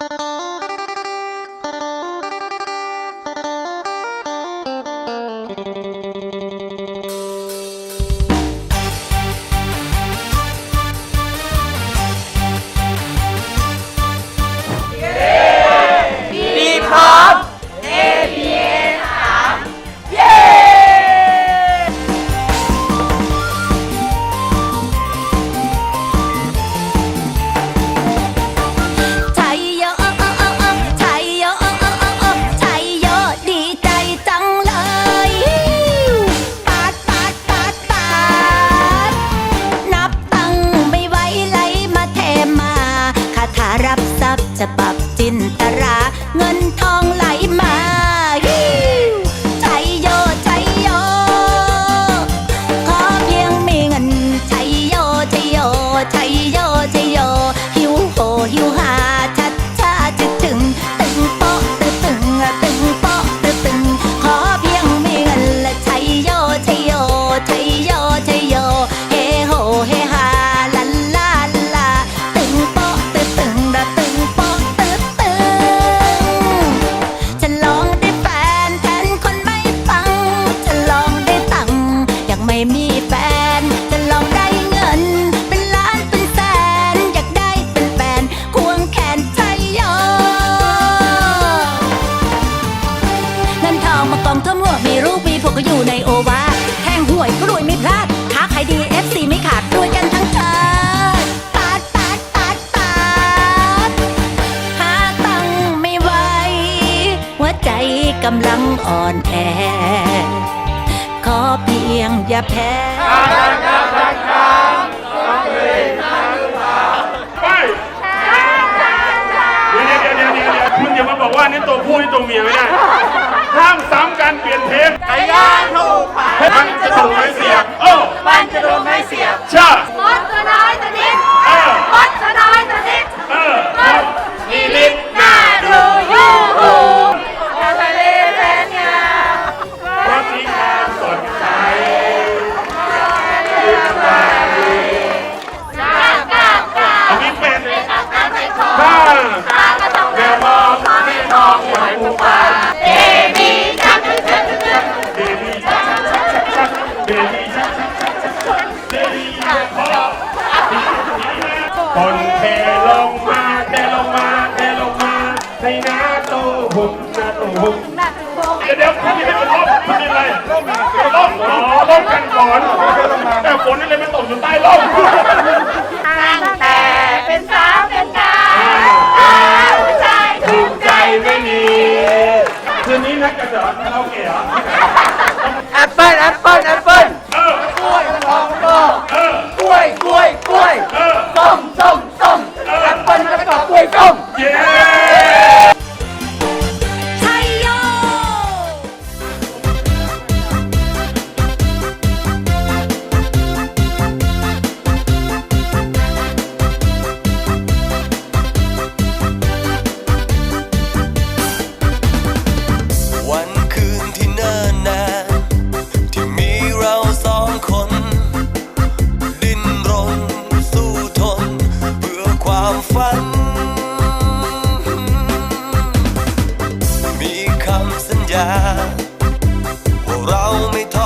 ดี ก็อยู่ในโอวาทแทงหวยก็รวยไม่พลาดค้าขายดีเอฟซีไม่ขาดรวยกันทั้งชาติปาดปาดปาดปาดหาตังค์ไม่ไหวหัวใจกำลังอ่อนแอ ขอเพียงอย่าแพ้ มันจะโดนไม่เสียบชามดตัวน้อยตัวนิดเออมดตัวน้อยตัวนิดเออมดมีลิ้นหน้าดูยูหูทะเลแสนงามรถนี้งามสดใสหน้ากล้ามกล้าเอามีเป็นอาบน้ำในคลองถ้าตาก็ต้องแมวมองไม่มองหวยปูปลา คนเทลงมาเทลงมาเทลงมาในหน้าตู้หุ่นหน้าตู้หุ่นหน้าดูโบเดี๋ยวเดี๋ยวคุณนี่ให้มันล่มมันเป็นอะไรล่มล่มอ๋อล่มกันก่อนแต่ฝนนี่เลยไม่ตกอยู่ใต้ล่มตั้งแต่เป็นสาวเป็นนายผู้ชายถูกใจไม่มีคืนนี้นักกระเจิดคาราโอเกะเหรอแอ เราไม่ท้อ